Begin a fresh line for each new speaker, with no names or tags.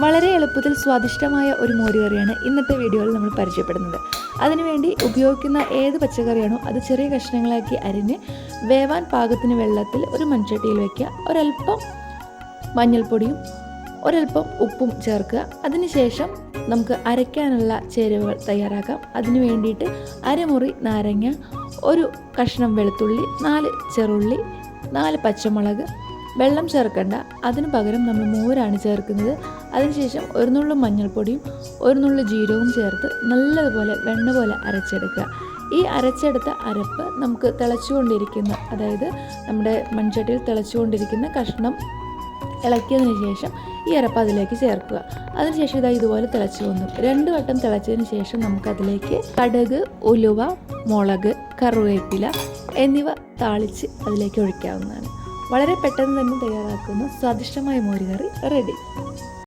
വളരെ എളുപ്പത്തിൽ സ്വാദിഷ്ടമായ ഒരു മോരുകറിയാണ് ഇന്നത്തെ വീഡിയോയിൽ നമ്മൾ പരിചയപ്പെടുന്നത്. അതിനുവേണ്ടി ഉപയോഗിക്കുന്ന ഏത് പച്ചക്കറിയാണോ അത് ചെറിയ കഷ്ണങ്ങളാക്കി അരിഞ്ഞ് വേവാൻ പാകത്തിന് വെള്ളത്തിൽ ഒരു മൺചട്ടിയിൽ വയ്ക്കുക ഒരല്പം മഞ്ഞൾപ്പൊടിയും ഒരല്പം ഉപ്പും ചേർക്കുക. അതിനുശേഷം നമുക്ക് അരയ്ക്കാനുള്ള ചേരുവകൾ തയ്യാറാക്കാം. അതിനു വേണ്ടിയിട്ട് അരമുറി നാരങ്ങ ഒരു കഷ്ണം വെളുത്തുള്ളി നാല് ചെറുള്ളി നാല് പച്ചമുളക് വെള്ളം ചേർക്കണ്ട. അതിനു പകരം നമ്മൾ മോരാണ് ചേർക്കുന്നത്. അതിനുശേഷം ഒരു നുള്ളു മഞ്ഞൾപ്പൊടിയും ഒരു നുള്ളു ജീരകവും ചേർത്ത് നല്ലതുപോലെ വെണ്ണ പോലെ അരച്ചെടുക്കുക. ഈ അരച്ചെടുത്ത അരപ്പ് നമുക്ക് തിളച്ചുകൊണ്ടിരിക്കുന്ന അതായത് നമ്മുടെ മൺചട്ടിയിൽ തിളച്ചുകൊണ്ടിരിക്കുന്ന കഷ്ണം ഇളക്കിയതിന് ശേഷം ഈ അരപ്പ് അതിലേക്ക് ചേർക്കുക. അതിനുശേഷം ഇതാ ഇതുപോലെ തിളച്ച് വന്നു. രണ്ട് വട്ടം തിളച്ചതിന് ശേഷം നമുക്കതിലേക്ക് കടുക് ഉലുവ മുളക് കറിവേപ്പില എന്നിവ താളിച്ച് അതിലേക്ക് ഒഴിക്കാവുന്നതാണ്. വളരെ പെട്ടെന്ന് തന്നെ തയ്യാറാക്കുന്ന സ്വാദിഷ്ടമായ മോരുകറി റെഡി.